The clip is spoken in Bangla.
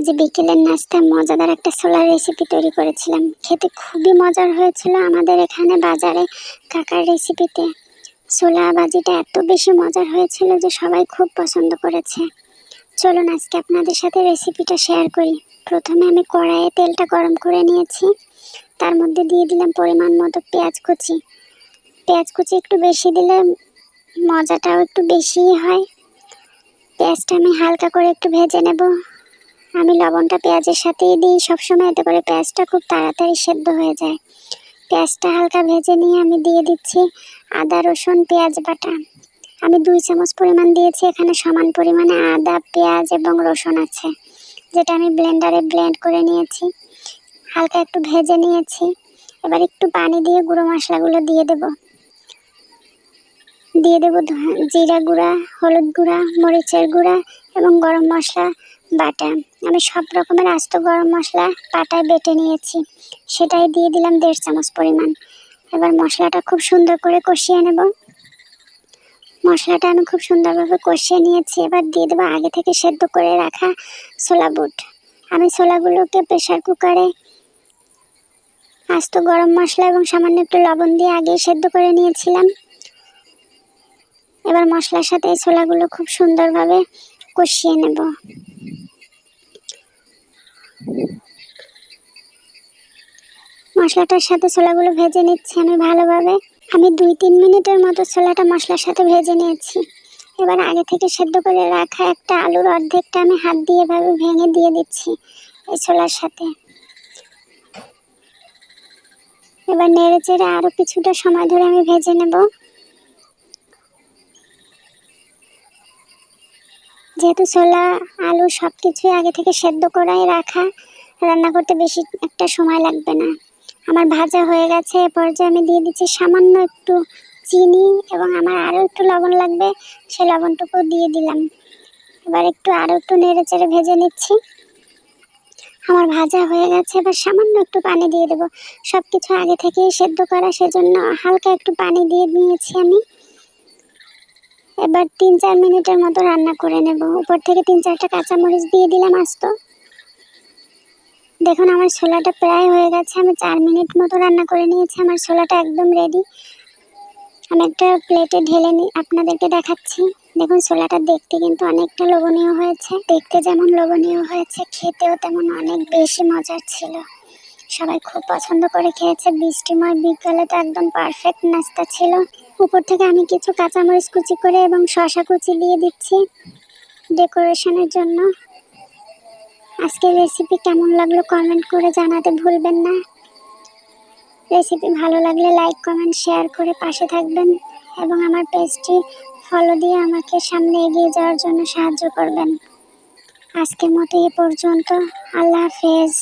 আজ বিকেলের নাস্তায় মজাদার একটা ছোলার রেসিপি তৈরি করেছিলাম। খেতে খুবই মজার হয়েছিল আমাদের এখানে বাজারে কাকার রেসিপিতে ছোলা বাজিটা এত বেশি মজার হয়েছিল যে সবাই খুব পছন্দ করেছে। চলুন আজকে আপনাদের সাথে রেসিপিটা শেয়ার করি। প্রথমে আমি কড়াইয়ে তেলটা গরম করে নিয়েছি। তার মধ্যে দিয়ে দিলাম পরিমাণ মতো পেঁয়াজ কুচি। পেঁয়াজ কুচি একটু বেশি দিলে মজাটাও একটু বেশিই হয়। পেঁয়াজটা আমি হালকা করে একটু ভেজে নেব। আমি লবণটা পেঁয়াজের সাথেই দিই। সবসময় এতে করে পেঁয়াজটা খুব তাড়াতাড়ি সেদ্ধ হয়ে যায়। পেঁয়াজটা হালকা ভেজে নিয়ে আমি দিয়ে দিচ্ছি আদা, রসুন, পেঁয়াজ বাটা। আমি দুই চামচ পরিমাণ দিয়েছি, এখানে সমান পরিমাণে আদা, পেঁয়াজ এবং রসুন আছে, যেটা আমি ব্লেন্ডারে ব্লেন্ড করে নিয়েছি। হালকা একটু ভেজে নিয়েছি। এবার একটু পানি দিয়ে গুঁড়ো মশলাগুলো দিয়ে দেব। দিয়ে দেব জিরা গুঁড়া, হলুদ গুঁড়া, মরিচের গুঁড়া এবং গরম মশলা বাটা। আমি সব রকমের আস্ত গরম মশলা পাটায় বেটে নিয়েছি। সেটাই দিয়ে দিলাম দেড় চামচ পরিমাণ। এবার মশলাটা খুব সুন্দর করে কষিয়ে নেব। মশলাটা আমি খুব সুন্দরভাবে কষিয়ে নিয়েছি। এবার দিয়ে দেবো আগে থেকে সেদ্ধ করে রাখা ছোলা বুট। আমি ছোলাগুলোকে প্রেশার কুকারে আস্ত গরম মশলা এবং সামান্য একটু লবণ দিয়ে আগেই সেদ্ধ করে নিয়েছিলাম। এবার মশলার সাথে ছোলাগুলো খুব সুন্দরভাবে কষিয়ে নেব। মশলাটার সাথে ছোলাগুলো ভেজে নিচ্ছি আমি ভালোভাবে। আমি দুই তিন মিনিটের মতো ছোলাটা মশলার সাথে ভেজে নিয়েছি। এবার আগে থেকে সেদ্ধ করে রাখা একটা আলুর অর্ধেকটা আমি হাত দিয়ে এভাবে ভেঙে দিয়ে দিচ্ছি এই ছোলার সাথে। এবার নেড়ে চেড়ে আরও কিছুটা সময় ধরে আমি ভেজে নেব। যেহেতু ছোলা, আলু সব কিছুই আগে থেকে সেদ্ধ করাই রাখা, রান্না করতে বেশি একটা সময় লাগবে না। আমার ভাজা হয়ে গেছে, এ পর্যায়ে আমি দিয়ে দিচ্ছি সামান্য একটু চিনি এবং আমার আরও একটু লবণ লাগবে সেই লবণটুকু দিয়ে দিলাম। এবার একটু আরও একটু নেড়ে চেড়ে ভেজে নিচ্ছি। আমার ভাজা হয়ে গেছে, এবার সামান্য একটু পানি দিয়ে দেবো। সব কিছু আগে থেকেই সেদ্ধ করা, সেজন্য হালকা একটু পানি দিয়ে নিয়েছি আমি। এবার তিন চার মিনিটের মতো রান্না করে নেব। উপর থেকে তিন চারটা কাঁচামরিচ দিয়ে দিলাম আস্ত। দেখুন, আমার ছোলাটা প্রায় হয়ে গেছে। আমি চার মিনিট মতো রান্না করে নিয়েছি। আমার ছোলাটা একদম রেডি আমি একটা প্লেটে ঢেলে নি আপনাদেরকে দেখাচ্ছি। দেখুন, ছোলাটা দেখতে কিন্তু অনেকটা লোভনীয় হয়েছে। দেখতে যেমন লোভনীয় হয়েছে, খেতেও তেমন অনেক বেশি মজার ছিল। সবাই খুব পছন্দ করে খেয়েছে। বৃষ্টিময় বিকালে তো একদম পারফেক্ট নাস্তা ছিল। উপর থেকে আমি কিছু কাঁচামরিচ কুচি করে এবং শসা কুচি দিয়ে দিচ্ছি ডেকোরেশনের জন্য। আজকের রেসিপি কেমন লাগল কমেন্ট করে জানাতে ভুলবেন না। রেসিপি ভালো লাগলে লাইক কমেন্ট শেয়ার করে পাশে থাকবেন এবং আমার পেজটি ফলো দিয়ে আমাকে সামনে এগিয়ে যাওয়ার জন্য সাহায্য করবেন। আজকের মতো এ পর্যন্ত। আল্লাহ হাফেজ।